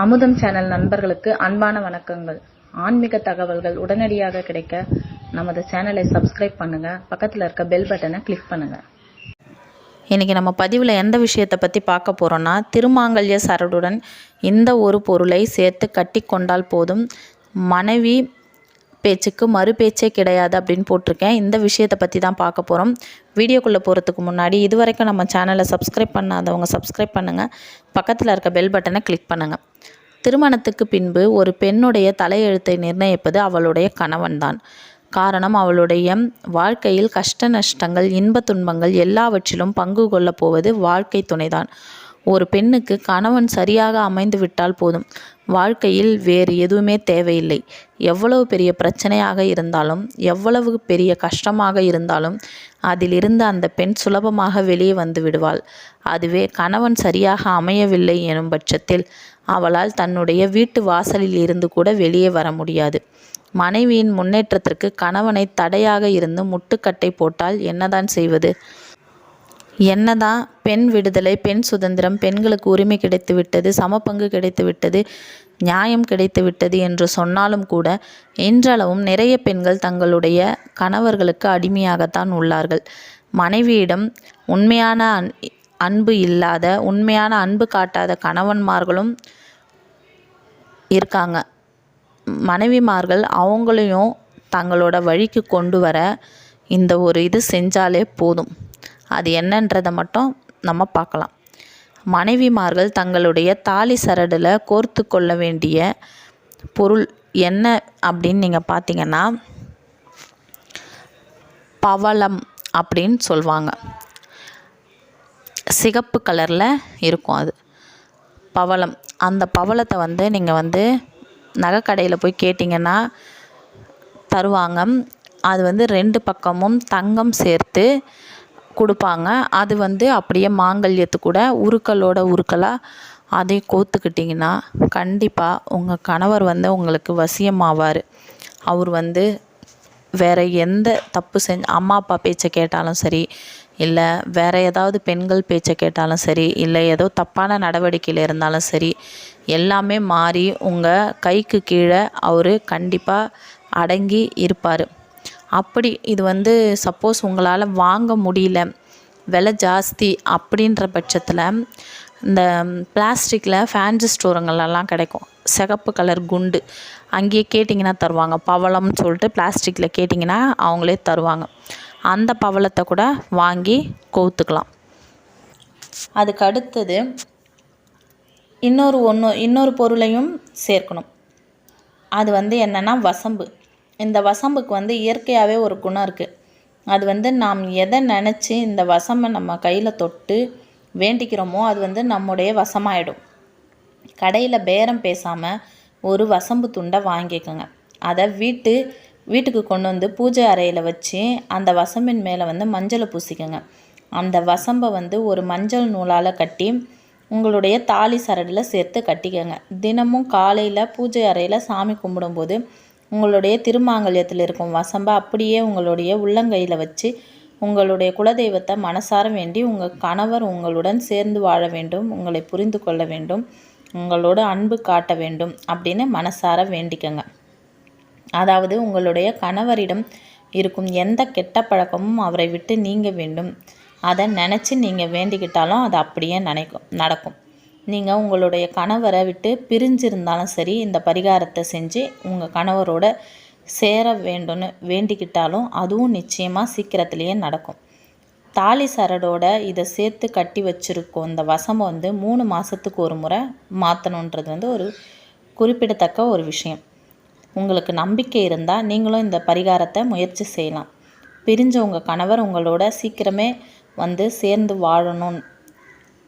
அமுதம் சேனல் நண்பர்களுக்கு அன்பான வணக்கங்கள். ஆன்மீக தகவல்கள் உடனடியாக கிடைக்க நமது சேனலை சப்ஸ்கிரைப் பண்ணுங்க. பக்கத்தில் இருக்க பெல் பட்டனை கிளிக் பண்ணுங்க. இன்றைக்கி நம்ம பதிவில் எந்த விஷயத்தை பற்றி பார்க்க போகிறோன்னா திருமாங்கல்ய சரடுடன் இந்த ஒரு பொருளை சேர்த்து கட்டி கொண்டால் போதும். மனைவி பேச்சுக்கு மறு பேச்சே கிடையாது அப்படின்னு போட்டிருக்கேன். இந்த விஷயத்தை பற்றி தான் பார்க்க போகிறோம் வீடியோக்குள்ளே போகிறதுக்கு முன்னாடி இது வரைக்கும் நம்ம சேனலை சப்ஸ்கிரைப் பண்ணாதவங்க சப்ஸ்கிரைப் பண்ணுங்கள் பக்கத்தில் இருக்க பெல் பட்டனை கிளிக் பண்ணுங்கள் திருமணத்துக்கு பின்பு ஒரு பெண்ணுடைய தலையெழுத்தை நிர்ணயிப்பது அவளுடைய கணவன்தான். காரணம் அவளுடைய வாழ்க்கையில் கஷ்ட நஷ்டங்கள் இன்ப துன்பங்கள் எல்லாவற்றிலும் பங்கு கொள்ளப் போவது வாழ்க்கை துணைதான். ஒரு பெண்ணுக்கு கணவன் சரியாக அமைந்து விட்டால் போதும். வாழ்க்கையில் வேறு எதுவுமே தேவையில்லை. எவ்வளவு பெரிய பிரச்சனையாக இருந்தாலும் எவ்வளவு பெரிய கஷ்டமாக இருந்தாலும் அதிலிருந்து அந்த பெண் சுலபமாக வெளியே வந்து விடுவாள். அதுவே கணவன் சரியாக அமையவில்லை எனும் பட்சத்தில் அவளால் தன்னுடைய வீட்டு வாசலில் இருந்து கூட வெளியே வர முடியாது. மனைவியின் முன்னேற்றத்திற்கு கணவனை தடையாக இருந்து முட்டுக்கட்டை போட்டால் என்னதான் செய்வது? என்னதான் பெண் விடுதலை பெண் சுதந்திரம் பெண்களுக்கு உரிமை கிடைத்து விட்டது சமபங்கு கிடைத்து விட்டது நியாயம் கிடைத்துவிட்டது என்று சொன்னாலும் கூட இன்றளவும் நிறைய பெண்கள் தங்களுடைய கணவர்களுக்கு அடிமையாகத்தான் உள்ளார்கள். மனைவியிடம் உண்மையான அன் அன்பு இல்லாத உண்மையான அன்பு காட்டாத கணவன்மார்களும் இருக்காங்க. மனைவிமார்கள் அவங்களையும் தங்களோட வழிக்கு கொண்டு வர இந்த ஒரு இது செஞ்சாலே போதும். அது என்னன்றதை மட்டும் நம்ம பார்க்கலாம். மனைவிமார்கள் தங்களுடைய தாலி சரடில் கோர்த்து கொள்ள வேண்டிய பொருள் என்ன அப்படின்னு நீங்கள் பார்த்தீங்கன்னா பவளம் அப்படின்னு சொல்லுவாங்க சிகப்பு கலரில் இருக்கும் அது. பவளம். அந்த பவளத்தை வந்து நீங்கள் வந்து நகைக்கடையில் போய் கேட்டிங்கன்னா தருவாங்க. அது வந்து ரெண்டு பக்கமும் தங்கம் சேர்த்து கொடுப்பாங்க. அது வந்து அப்படியே மாங்கல்யத்து கூட உருக்களோட உருக்கலாக அதை கோத்துக்கிட்டிங்கன்னா கண்டிப்பாக உங்கள் கணவர் வந்து உங்களுக்கு வசியமாவார். அவர் வந்து வேறு எந்த தப்பு செஞ்சு அம்மா அப்பா பேச்சை கேட்டாலும் சரி இல்லை வேறு ஏதாவது பெண்கள் பேச்சை கேட்டாலும் சரி இல்லை ஏதோ தப்பான நடவடிக்கையில் இருந்தாலும் சரி எல்லாமே மாறி உங்கள் கைக்கு கீழே அவர் கண்டிப்பாக அடங்கி இருப்பார். அப்படி இது வந்து சப்போஸ் உங்களால் வாங்க முடியல விலை ஜாஸ்தி அப்படின்ற பட்சத்தில் இந்த பிளாஸ்டிக்கில் ஃபேன்சி ஸ்டோருங்களெல்லாம் கிடைக்கும். சிகப்பு கலர் குண்டு. அங்கேயே கேட்டிங்கன்னா தருவாங்க. பவளம்னு சொல்லிட்டு பிளாஸ்டிக்கில் கேட்டிங்கன்னா அவங்களே தருவாங்க. அந்த பவளத்தை கூட வாங்கி கோத்துக்கலாம். அதுக்கு அடுத்தது இன்னொரு ஒன்று இன்னொரு பொருளையும் சேர்க்கணும். அது வந்து என்னென்னா வசம்பு. இந்த வசம்புக்கு வந்து இயற்கையாகவே ஒரு குணம் இருக்குது அது வந்து நாம் எதை நினச்சி இந்த வசம்பை நம்ம கையில் தொட்டு வேண்டிக்கிறோமோ அது வந்து நம்முடைய வசமாயிடும். கடையில் பேரம் பேசாமல் ஒரு வசம்பு துண்டை வாங்கிக்கோங்க. அதை வீட்டு வீட்டுக்கு கொண்டு வந்து பூஜை அறையில் வச்சு அந்த வசம்பின் மேலே வந்து மஞ்சளை பூசிக்கோங்க. அந்த வசம்பை வந்து ஒரு மஞ்சள் நூலால் கட்டி உங்களுடைய தாலி சரடில் சேர்த்து கட்டிக்கோங்க. தினமும் காலையில் பூஜை அறையில் சாமி கும்பிடும்போது உங்களுடைய திருமாங்கல்யத்தில் இருக்கும் வசம்பை அப்படியே உங்களுடைய உள்ளங்கையில் வச்சு உங்களுடைய குலதெய்வத்தை மனசார வேண்டி உங்கள் கணவர் உங்களுடன் சேர்ந்து வாழ வேண்டும் உங்களை புரிந்து கொள்ள வேண்டும் உங்களோட அன்பு காட்ட வேண்டும் அப்படின்னு மனசார வேண்டிக்கங்க. அதாவது உங்களுடைய கணவரிடம் இருக்கும் எந்த கெட்ட பழக்கமும் அவரை விட்டு நீங்க வேண்டும். அதை நினச்சி நீங்கள் வேண்டிக்கிட்டாலும் அது அப்படியே நினைக்கும் நடக்கும். நீங்கள் உங்களுடைய கணவரை விட்டு பிரிஞ்சிருந்தாலும் சரி இந்த பரிகாரத்தை செஞ்சு உங்கள் கணவரோட சேர வேண்டும்னு வேண்டிக்கிட்டாலும் அதுவும் நிச்சயமாக சீக்கிரத்துலேயே நடக்கும். தாலி சரடோட இதை சேர்த்து கட்டி வச்சுருக்கோம் இந்த வசம் வந்து மூணு மாதத்துக்கு ஒரு முறை மாற்றணுன்றது வந்து ஒரு குறிப்பிடத்தக்க ஒரு விஷயம். உங்களுக்கு நம்பிக்கை இருந்தால் நீங்களும் இந்த பரிகாரத்தை முயற்சி செய்யலாம். பிரிஞ்ச உங்கள் கணவர் உங்களோட சீக்கிரமே வந்து சேர்ந்து வாழணும்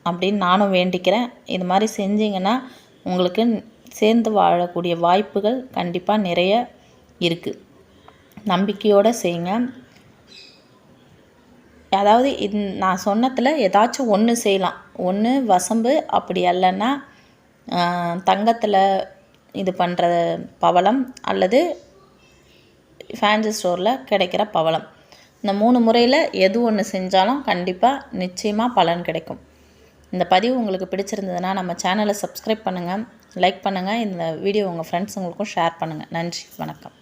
அப்படின்னு நானும் வேண்டிக்கிறேன். இது மாதிரி செஞ்சிங்கன்னா உங்களுக்கு சேர்ந்து வாழக்கூடிய வாய்ப்புகள் கண்டிப்பாக நிறைய இருக்குது நம்பிக்கையோடு செய்யுங்க. அதாவது இந் நான் சொன்னதில் ஏதாச்சும் ஒன்று செய்யலாம். ஒன்று வசம்பு அப்படி இல்லைன்னா தங்கத்தில் இது பண்ணுற பவளம் அல்லது ஃபேன்சி ஸ்டோரில் கிடைக்கிற பவளம். இந்த மூணு முறையில் எது ஒன்று செஞ்சாலும் கண்டிப்பாக நிச்சயமாக பலன் கிடைக்கும். இந்த பதிவு உங்களுக்கு பிடிச்சிருந்ததுன்னா நம்ம சேனலை சப்ஸ்கிரைப் பண்ணுங்கள் லைக் பண்ணுங்கள் இந்த வீடியோ உங்கள் ஃப்ரெண்ட்ஸுங்களுக்கும் ஷேர் பண்ணுங்கள் நன்றி வணக்கம்.